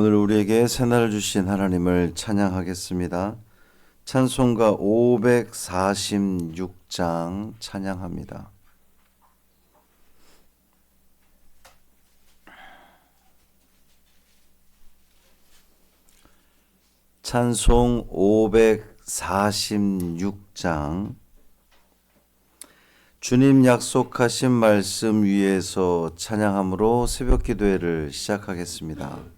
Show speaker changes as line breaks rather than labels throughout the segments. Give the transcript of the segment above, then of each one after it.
오늘 우리에게 새날을 주신 하나님을 찬양하겠습니다. 찬송가 546장 찬양합니다. 찬송 546장 주님 약속하신 말씀 위에서 찬양함으로 새벽 기도회를 시작하겠습니다.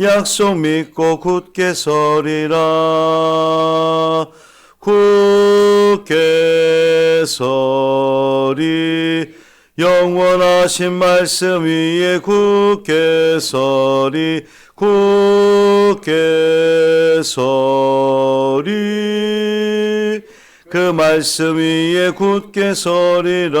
약속 믿고 굳게 서리라. 굳게 서리. 영원하신 말씀 위에 굳게 서리. 굳게 서리. 그 말씀 위에 굳게 서리라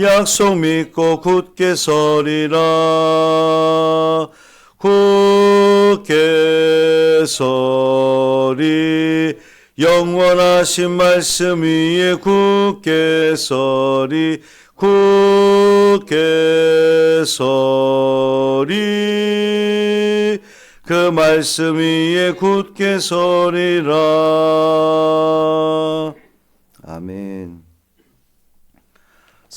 약속 믿고 굳게 서리라. 굳게 서리. 영원하신 말씀 위에 굳게 서리. 굳게 서리. 그 말씀 위에 굳게 서리라. 아멘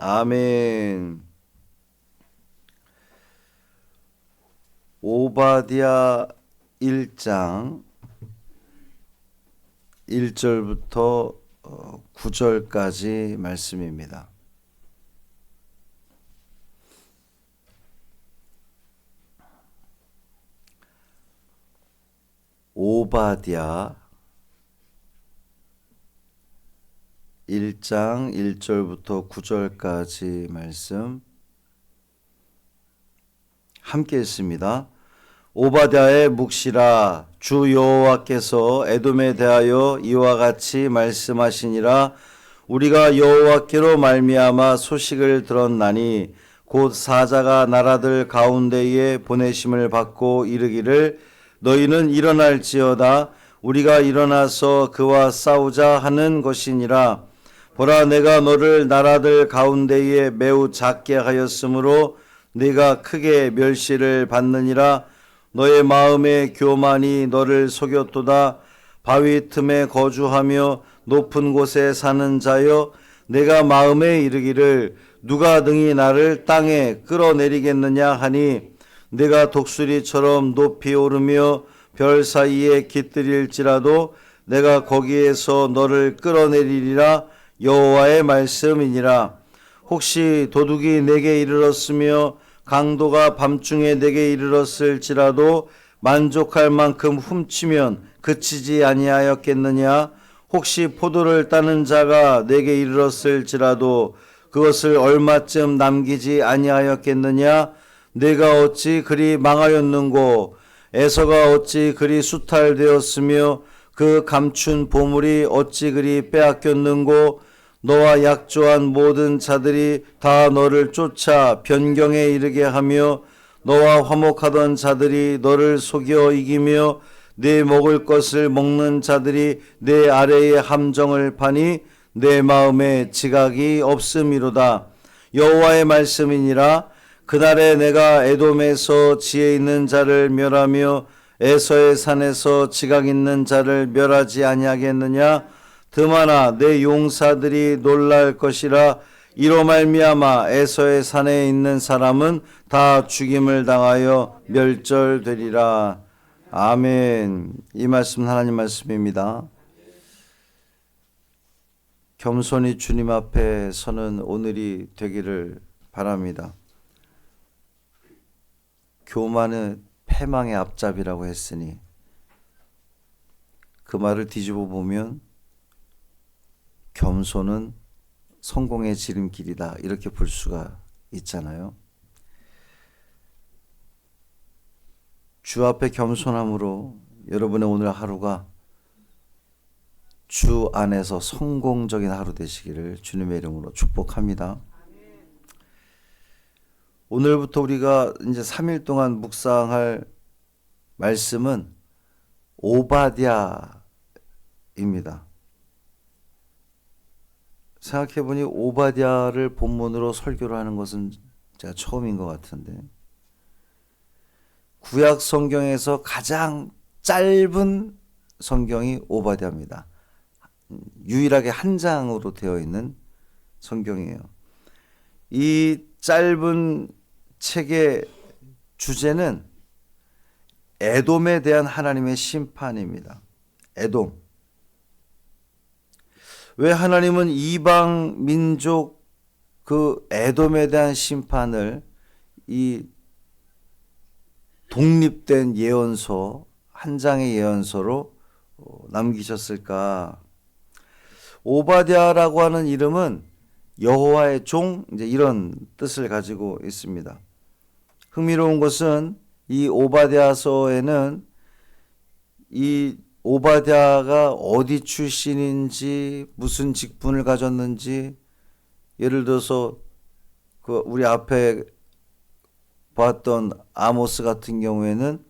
아멘. 오바디아 1장 1절부터 9절까지 말씀입니다. 오바디아 1장 1절부터 9절까지 말씀 함께 했습니다. 오바댜의 묵시라 주 여호와께서 에돔에 대하여 이와 같이 말씀하시니라. 우리가 여호와께로 말미암아 소식을 들었나니 곧 사자가 나라들 가운데에 보내심을 받고 이르기를 너희는 일어날지어다. 우리가 일어나서 그와 싸우자 하는 것이니라 보라 내가 너를 나라들 가운데에 매우 작게 하였으므로 네가 크게 멸시를 받느니라. 너의 마음의 교만이 너를 속였도다. 바위 틈에 거주하며 높은 곳에 사는 자여 내가 마음에 이르기를 누가 등이 나를 땅에 끌어내리겠느냐 하니 내가 독수리처럼 높이 오르며 별 사이에 깃들일지라도 내가 거기에서 너를 끌어내리리라 여호와의 말씀이니라. 혹시 도둑이 내게 이르렀으며 강도가 밤중에 내게 이르렀을지라도 만족할 만큼 훔치면 그치지 아니하였겠느냐? 혹시 포도를 따는 자가 내게 이르렀을지라도 그것을 얼마쯤 남기지 아니하였겠느냐? 내가 어찌 그리 망하였는고? 에서가 어찌 그리 수탈되었으며 그 감춘 보물이 어찌 그리 빼앗겼는고 너와 약조한 모든 자들이 다 너를 쫓아 변경에 이르게 하며 너와 화목하던 자들이 너를 속여 이기며 내 먹을 것을 먹는 자들이 내 아래에 함정을 파니 내 마음에 지각이 없음이로다. 여호와의 말씀이니라. 그날에 내가 에돔에서 지혜 있는 자를 멸하며 에서의 산에서 지각 있는 자를 멸하지 아니하겠느냐 드마나 내 용사들이 놀랄 것이라 이로 말미암아 에서의 산에 있는 사람은 다 죽임을 당하여 멸절되리라. 아멘. 이 말씀 하나님 말씀입니다. 겸손히 주님 앞에 서는 오늘이 되기를 바랍니다. 교만은 패망의 앞잡이라고 했으니 그 말을 뒤집어 보면 겸손은 성공의 지름길이다 이렇게 볼 수가 있잖아요. 주 앞에 겸손함으로 여러분의 오늘 하루가 주 안에서 성공적인 하루 되시기를 주님의 이름으로 축복합니다. 오늘부터 우리가 이제 3일 동안 묵상할 말씀은 오바댜입니다. 생각해보니 오바댜를 본문으로 설교를 하는 것은 제가 처음인 것 같은데 구약 성경에서 가장 짧은 성경이 오바댜입니다. 유일하게 한 장으로 되어 있는 성경이에요. 이 짧은 책의 주제는 에돔에 대한 하나님의 심판입니다. 에돔. 왜 하나님은 이방 민족 그 에돔에 대한 심판을 이 독립된 예언서 한 장의 예언서로 어, 남기셨을까? 오바댜라고 하는 이름은 여호와의 종 이제 이런 뜻을 가지고 있습니다. 흥미로운 것은 이 오바댜서에는 이 오바댜가 어디 출신인지 무슨 직분을 가졌는지 예를 들어서 그 우리 앞에 봤던 아모스 같은 경우에는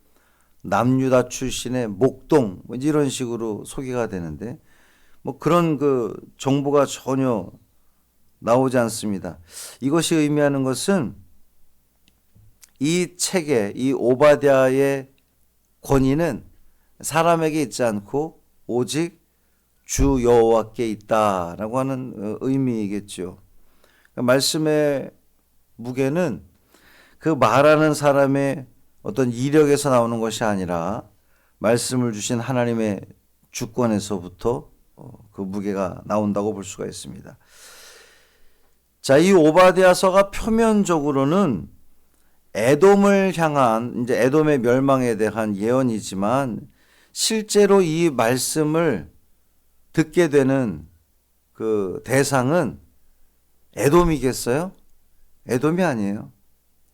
남유다 출신의 목동 뭐 이런 식으로 소개가 되는데 뭐 그런 그 정보가 전혀 나오지 않습니다. 이것이 의미하는 것은 이 책의 이 오바댜의 권위는 사람에게 있지 않고 오직 주 여호와께 있다라고 하는 어, 의미이겠죠. 그러니까 말씀의 무게는 그 말하는 사람의 어떤 이력에서 나오는 것이 아니라 말씀을 주신 하나님의 주권에서부터 어, 그 무게가 나온다고 볼 수가 있습니다. 자, 이 오바댜서가 표면적으로는 에돔을 향한 이제 에돔의 멸망에 대한 예언이지만 실제로 이 말씀을 듣게 되는 그 대상은 에돔이겠어요? 에돔이 아니에요.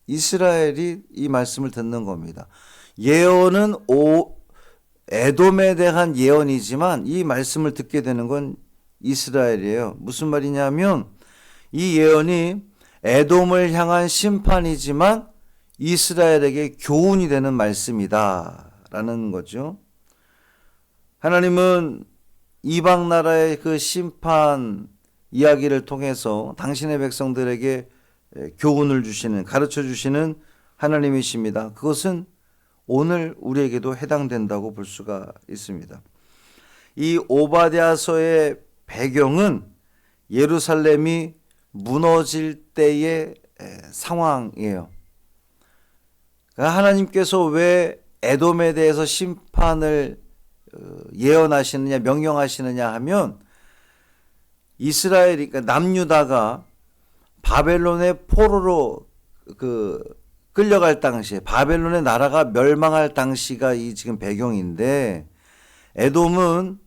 이스라엘이 이 말씀을 듣는 겁니다. 예언은 오 에돔에 대한 예언이지만 이 말씀을 듣게 되는 건 이스라엘이에요. 무슨 말이냐면 이 예언이 에돔을 향한 심판이지만 이스라엘에게 교훈이 되는 말씀이다라는 거죠. 하나님은 이방 나라의 그 심판 이야기를 통해서 당신의 백성들에게 교훈을 주시는 가르쳐 주시는 하나님이십니다. 그것은 오늘 우리에게도 해당된다고 볼 수가 있습니다. 이 오바댜서의 배경은 예루살렘이 무너질 때의 상황이에요. 그러니까 하나님께서 왜 에돔에 대해서 심판을 어, 예언하시느냐 명령하시느냐 하면 이스라엘이 그러니까 남유다가 바벨론의 포로로 그 끌려갈 당시에 바벨론의 나라가 멸망할 당시가 이 지금 배경인데 에돔은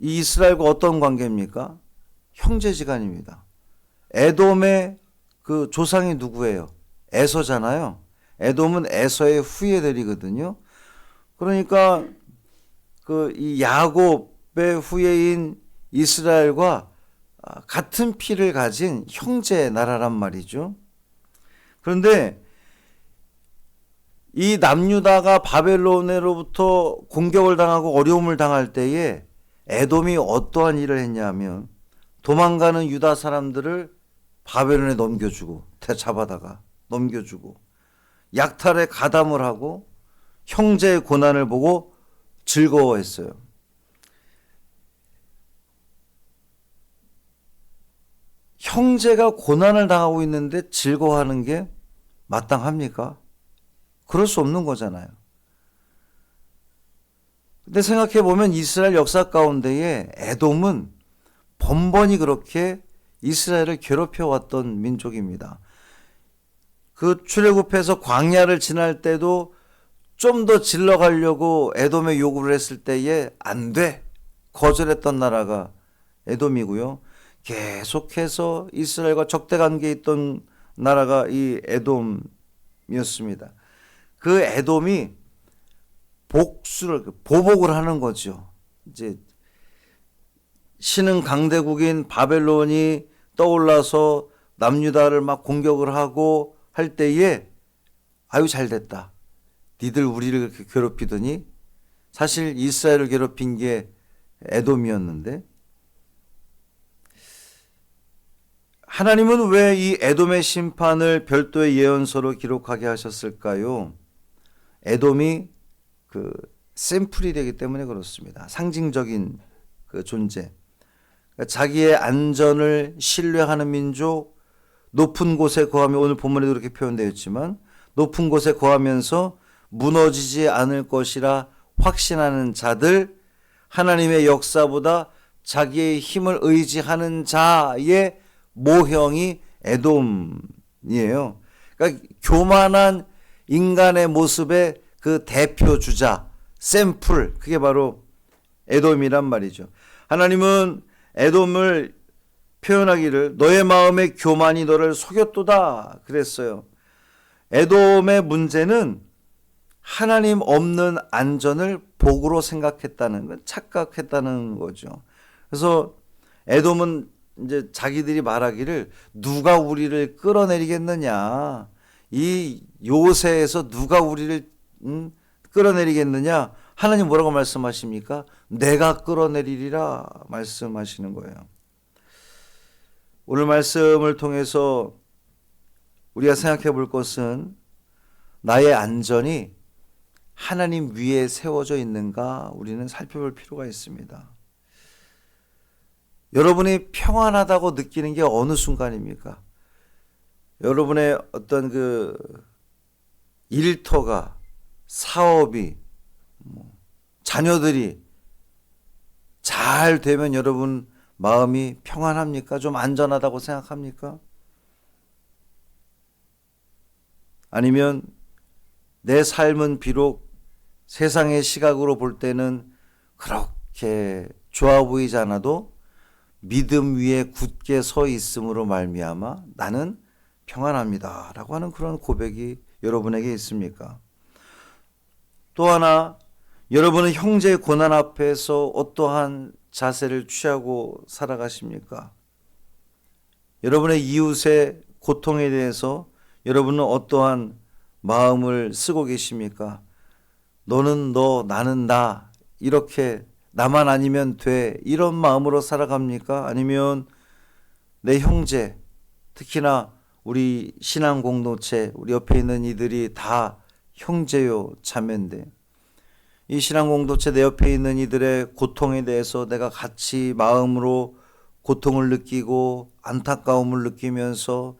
이 이스라엘과 어떤 관계입니까? 형제지간입니다. 에돔의 그 조상이 누구예요? 에서잖아요. 에돔은 에서의 후예들이거든요. 그러니까 그 이 야곱의 후예인 이스라엘과 아, 같은 피를 가진 형제 나라란 말이죠. 그런데 이 남유다가 바벨론으로부터 공격을 당하고 어려움을 당할 때에 에돔이 어떠한 일을 했냐면 도망가는 유다 사람들을 바벨론에 넘겨주고 되잡아다가 넘겨주고 약탈에 가담을 하고 형제의 고난을 보고 즐거워했어요. 형제가 고난을 당하고 있는데 즐거워하는 게 마땅합니까? 그럴 수 없는 거잖아요. 근데 생각해 보면 이스라엘 역사 가운데에 에돔은 번번이 그렇게 이스라엘을 괴롭혀 왔던 민족입니다. 그 출애굽해서 광야를 지날 때도 좀 더 질러 가려고 에돔에 요구를 했을 때에 안 돼. 거절했던 나라가 에돔이고요. 계속해서 이스라엘과 적대 관계에 있던 나라가 이 에돔이었습니다. 그 에돔이 복수를 보복을 하는 거죠. 이제 신흥 강대국인 바벨론이 떠올라서 남유다를 막 공격을 하고 할 때에 아유 잘 됐다. 니들 우리를 괴롭히더니 사실 이스라엘을 괴롭힌 게 에돔이었는데 하나님은 왜 이 에돔의 심판을 별도의 예언서로 기록하게 하셨을까요? 에돔이 그 샘플이 되기 때문에 그렇습니다. 상징적인 그 존재. 그러니까 자기의 안전을 신뢰하는 민족, 높은 곳에 거하며 오늘 본문에도 그렇게 표현되어 있지만 높은 곳에 거하면서 무너지지 않을 것이라 확신하는 자들, 하나님의 역사보다 자기의 힘을 의지하는 자의 모형이 에돔이에요. 그러니까 교만한 인간의 모습의 그 대표 주자, 샘플, 그게 바로 에돔이란 말이죠. 하나님은 에돔을 표현하기를 너의 마음의 교만이 너를 속였도다 그랬어요. 에돔의 문제는 하나님 없는 안전을 복으로 생각했다는 건 착각했다는 거죠. 그래서 에돔은 이제 자기들이 말하기를 누가 우리를 끌어내리겠느냐. 이 요새에서 누가 우리를 음, 끌어내리겠느냐? 하나님 뭐라고 말씀하십니까? 내가 끌어내리리라 말씀하시는 거예요. 오늘 말씀을 통해서 우리가 생각해 볼 것은 나의 안전이 하나님 위에 세워져 있는가 우리는 살펴볼 필요가 있습니다. 여러분이 평안하다고 느끼는 게 어느 순간입니까? 여러분의 어떤 그 일터가 사업이 뭐 자녀들이 잘 되면 여러분 마음이 평안합니까? 좀 안전하다고 생각합니까? 아니면 내 삶은 비록 세상의 시각으로 볼 때는 그렇게 좋아 보이지 않아도 믿음 위에 굳게 서 있음으로 말미암아 나는 평안합니다라고 하는 그런 고백이 여러분에게 있습니까? 또 하나 여러분은 형제의 고난 앞에서 어떠한 자세를 취하고 살아가십니까? 여러분의 이웃의 고통에 대해서 여러분은 어떠한 마음을 쓰고 계십니까? 너는 너, 나는 나, 이렇게 나만 아니면 돼. 이런 마음으로 살아갑니까? 아니면 내 형제, 특히나 우리 신앙 공동체, 우리 옆에 있는 이들이 다 형제요, 자매인데, 이 신앙 공동체 내 옆에 있는 이들의 고통에 대해서 내가 같이 마음으로 고통을 느끼고 안타까움을 느끼면서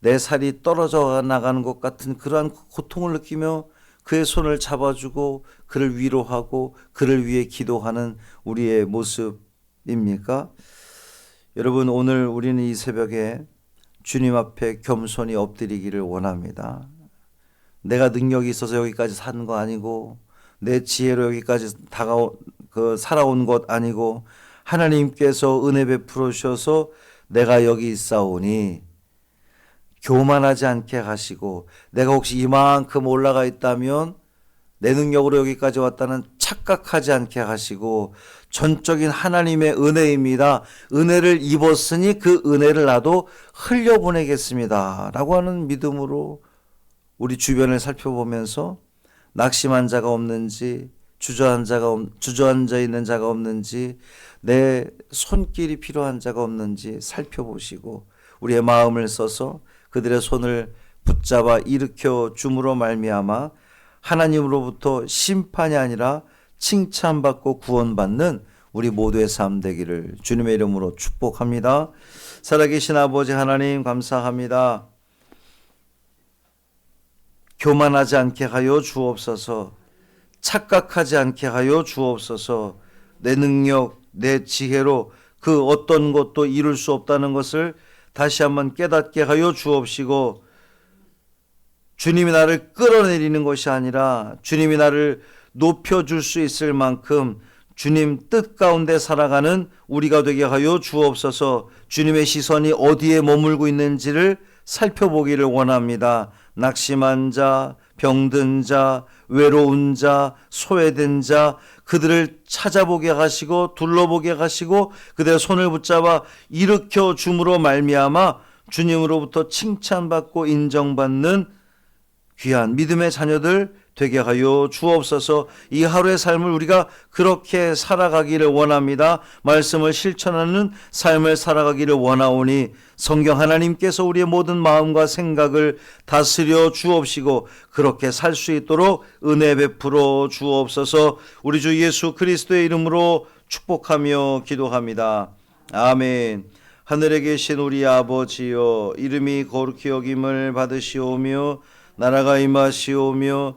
내 살이 떨어져 나가는 것 같은 그러한 고통을 느끼며 그의 손을 잡아주고 그를 위로하고 그를 위해 기도하는 우리의 모습입니까? 여러분 오늘 우리는 이 새벽에 주님 앞에 겸손히 엎드리기를 원합니다. 내가 능력이 있어서 여기까지 사는 거 아니고 내 지혜로 여기까지 다가오 그 살아온 것 아니고 하나님께서 은혜 베풀어 주셔서 내가 여기 있사오니 교만하지 않게 하시고 내가 혹시 이만큼 올라가 있다면 내 능력으로 여기까지 왔다는 착각하지 않게 하시고 전적인 하나님의 은혜입니다. 은혜를 입었으니 그 은혜를 나도 흘려보내겠습니다. 라고 하는 믿음으로 우리 주변을 살펴보면서 낙심한 자가 없는지 주저한 자가 없- 주저앉아 있는 자가 없는지 내 손길이 필요한 자가 없는지 살펴보시고 우리의 마음을 써서 그들의 손을 붙잡아 일으켜 줌으로 말미암아 하나님으로부터 심판이 아니라 칭찬받고 구원받는 우리 모두의 삶 되기를 주님의 이름으로 축복합니다. 살아계신 아버지 하나님 감사합니다. 교만하지 않게 하여 주옵소서. 착각하지 않게 하여 주옵소서. 내 능력, 내 지혜로 그 어떤 것도 이룰 수 없다는 것을 다시 한번 깨닫게 하여 주옵시고 주님이 나를 끌어내리는 것이 아니라 주님이 나를 높여줄 수 있을 만큼 주님 뜻 가운데 살아가는 우리가 되게 하여 주옵소서 주님의 시선이 어디에 머물고 있는지를 살펴보기를 원합니다. 낙심한 자, 병든 자, 외로운 자, 소외된 자, 그들을 찾아보게 하시고 둘러보게 하시고 그들의 손을 붙잡아 일으켜 줌으로 말미암아 주님으로부터 칭찬받고 인정받는 귀한 믿음의 자녀들 되게 하여 주옵소서 이 하루의 삶을 우리가 그렇게 살아가기를 원합니다. 말씀을 실천하는 삶을 살아가기를 원하오니 성경 하나님께서 우리의 모든 마음과 생각을 다스려 주옵시고 그렇게 살 수 있도록 은혜 베풀어 주옵소서 우리 주 예수 그리스도의 이름으로 축복하며 기도합니다. 아멘. 하늘에 계신 우리 아버지여 이름이 거룩히 여김을 받으시오며 나라가 임하시오며